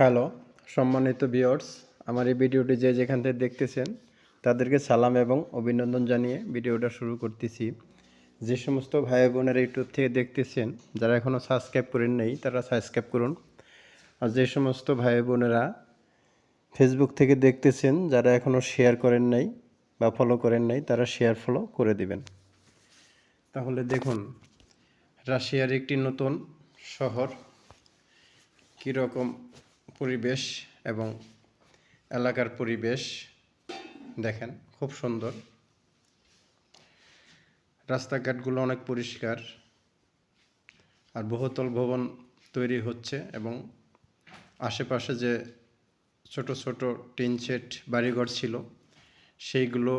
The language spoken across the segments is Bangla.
হ্যালো, সম্মানিত ভিউয়ার্স, আমার এই ভিডিওটি যে যেখান থেকে দেখতেছেন, তাদেরকে সালাম এবং অভিনন্দন জানিয়ে ভিডিওটা শুরু করতেছি। যে সমস্ত ভাই বোনের ইউটিউব থেকে দেখতেছেন, যারা এখনও সাবস্ক্রাইব করেন নেই, তারা সাবস্ক্রাইব করুন। আর যে সমস্ত ভাই বোনেরা ফেসবুক থেকে দেখতেছেন, যারা এখনও শেয়ার করেন নাই বা ফলো করেন নাই, তারা শেয়ার ফলো করে দিবেন। তাহলে দেখুন, রাশিয়ার একটি নতুন শহর কীরকম? পরিবেশ এবং এলাকার পরিবেশ দেখেন, খুব সুন্দর। রাস্তাঘাটগুলো অনেক পরিষ্কার আর বহুতল ভবন তৈরি হচ্ছে এবং আশেপাশে যে ছোট ছোট টিন সেট বাড়িঘর ছিল, সেইগুলো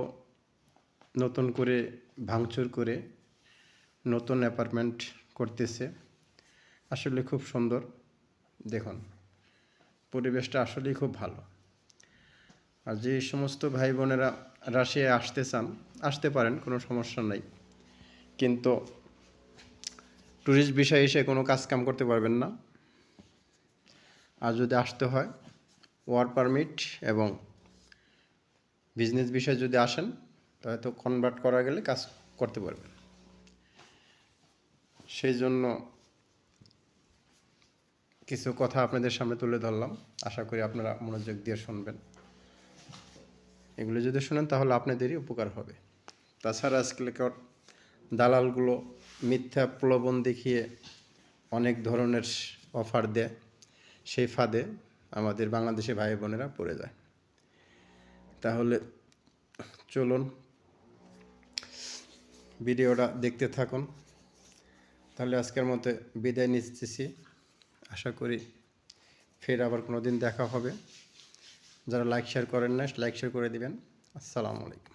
নতুন করে ভাঙচুর করে নতুন অ্যাপার্টমেন্ট করতেছে। আসলে খুব সুন্দর। দেখুন। পরিবেশটা আসলেই খুব ভালো। আর যে সমস্ত ভাই বোনেরা রাশিয়ায় আসতে চান, আসতে পারেন, কোনো সমস্যা নাই। কিন্তু ট্যুরিস্ট বিষয়ে এসে কোনো কাজ কাম করতে পারবেন না। আর যদি আসতে হয় ওয়ার্ক পারমিট এবং বিজনেস বিষয়ে যদি আসেন, তাহলে তো কনভার্ট করা গেলে কাজ করতে পারবেন। সেই জন্য কিছু কথা আপনাদের সামনে তুলে ধরলাম। আশা করি আপনারা মনোযোগ দিয়ে শুনবেন। এগুলো যদি শুনেন তাহলে আপনাদেরই উপকার হবে। তাছাড়া আজকালকার দালালগুলো মিথ্যা প্রলোভন দেখিয়ে অনেক ধরনের অফার দেয়। সেই ফাঁদে আমাদের বাংলাদেশি ভাই বোনেরা পড়ে যায়। তাহলে চলুন ভিডিওটা দেখতে থাকুন। তাহলে আজকের মতো বিদায় নিচ্ছি। আশা করি ফের আবার কোনো দিন দেখা হবে। যারা লাইক শেয়ার করেন না লাইক শেয়ার করে দিবেন। আসসালামু আলাইকুম।